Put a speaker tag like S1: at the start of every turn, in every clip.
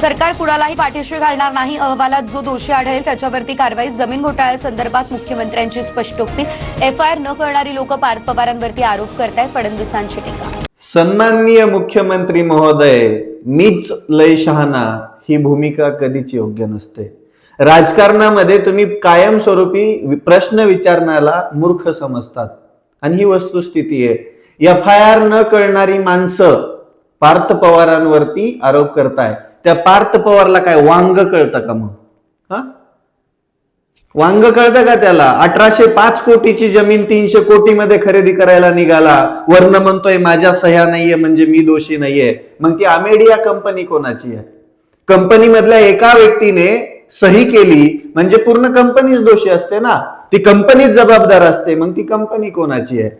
S1: सरकार कुणालाही पाठीशी घालणार नाही अहवालात जो दोषी आढळेल त्याच्यावरती कारवाई जमीन घोटाळ्यासंदर्भात मुख्यमंत्र्यांची स्पष्टोक्ती एफआयआर न करणारी लोक पार्थ पवारांवरती आरोप करतायत फडणवीसांची टीका.
S2: सन्माननीय मुख्यमंत्री महोदय मीच लय शहाणा ही भूमिका कधीच योग्य नसते. राजकारणामध्ये तुम्ही कायमस्वरूपी प्रश्न विचारण्याला मूर्ख समजतात. आणि ही वस्तुस्थिती आहे. एफ आय आर न कळणारी माणसं पार्थ पवारांवरती आरोप करताय त्या पार्थ पवारला काय वांग कळतं का मग? हा? वांग कळतं का त्याला? अठराशे पाच कोटीची जमीन तीनशे कोटीमध्ये खरेदी करायला निघाला. वर्ण म्हणतोय माझ्या सह्या नाहीये म्हणजे मी दोषी नाहीये. मग ती अमेडिया कंपनी कोणाची आहे? कंपनी मधल्या एका व्यक्तीने सही केली म्हणजे पूर्ण कंपनीच दोषी असते ना? ती कंपनीच जबाबदार असते मग ती कंपनी कोणाची आहे?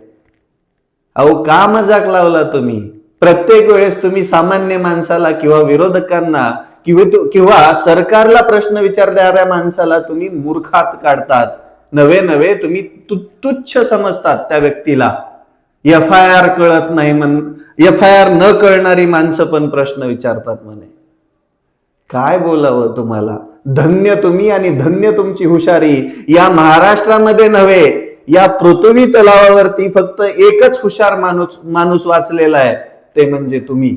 S2: अहो का मजाक लावला तुम्ही? प्रत्येक वेळेस तुम्ही सामान्य माणसाला किंवा विरोधकांना किंवा सरकारला प्रश्न विचारणाऱ्या माणसाला तुम्ही मूर्खात काढतात. नवे नवे तुम्ही तु- तुच्छ समजतात त्या व्यक्तीला. एफ आय आर कळत नाही म्हण एफ आय आर न कळणारी माणसं पण प्रश्न विचारतात म्हणे. काय बोलावं तुम्हाला? धन्य तुम्ही आणि धन्य तुमची हुशारी. या महाराष्ट्रामध्ये नव्हे या पृथ्वी तलावावरती फक्त एकच हुशार माणूस माणूस वाचलेला आहे. ते म्हणजे तुम्ही.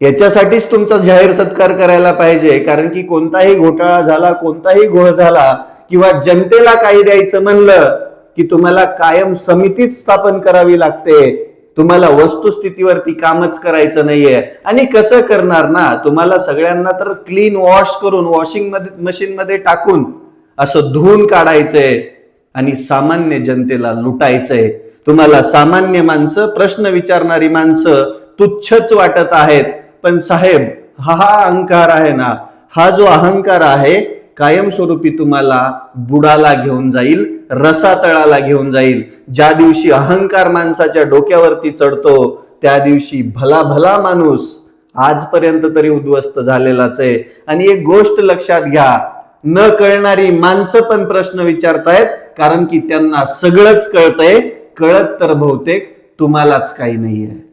S2: याच्यासाठीच तुमचा जाहीर सत्कार करायला पाहिजे कारण की कोणताही घोटाळा झाला कोणताही घोळ झाला किंवा जनतेला काही द्यायचं म्हणलं की तुम्हाला कायम समितीच स्थापन करावी लागते. तुम्हाला वस्तुस्थितीवरती कामच करायचं नाहीये. आणि कसं करणार ना? तुम्हाला सगळ्यांना तर क्लीन वॉश करून वॉशिंगमध्ये मशीन मध्ये टाकून असं धुवून काढायचंय आणि सामान्य जनतेला लुटायचंय. तुम्हाला सामान्य माणसं प्रश्न विचारणारी माणसं तुच्छच वाटत आहेत. पण साहेब हा हा अहंकार आहे ना? हा जो अहंकार आहे कायमस्वरूपी तुम्हाला बुडाला घेऊन जाईल रसातळाला घेऊन जाईल. ज्या दिवशी अहंकार माणसाच्या डोक्यावरती चढतो त्या दिवशी भला भला माणूस आजपर्यंत तरी उद्ध्वस्त झालेलाच आहे. आणि एक गोष्ट लक्षात घ्या न कळणारी माणसं पण प्रश्न विचारतायत कारण की त्यांना सगळंच कळतंय. कळत तर बहुतेक तुम्हालाच काही नाहीये.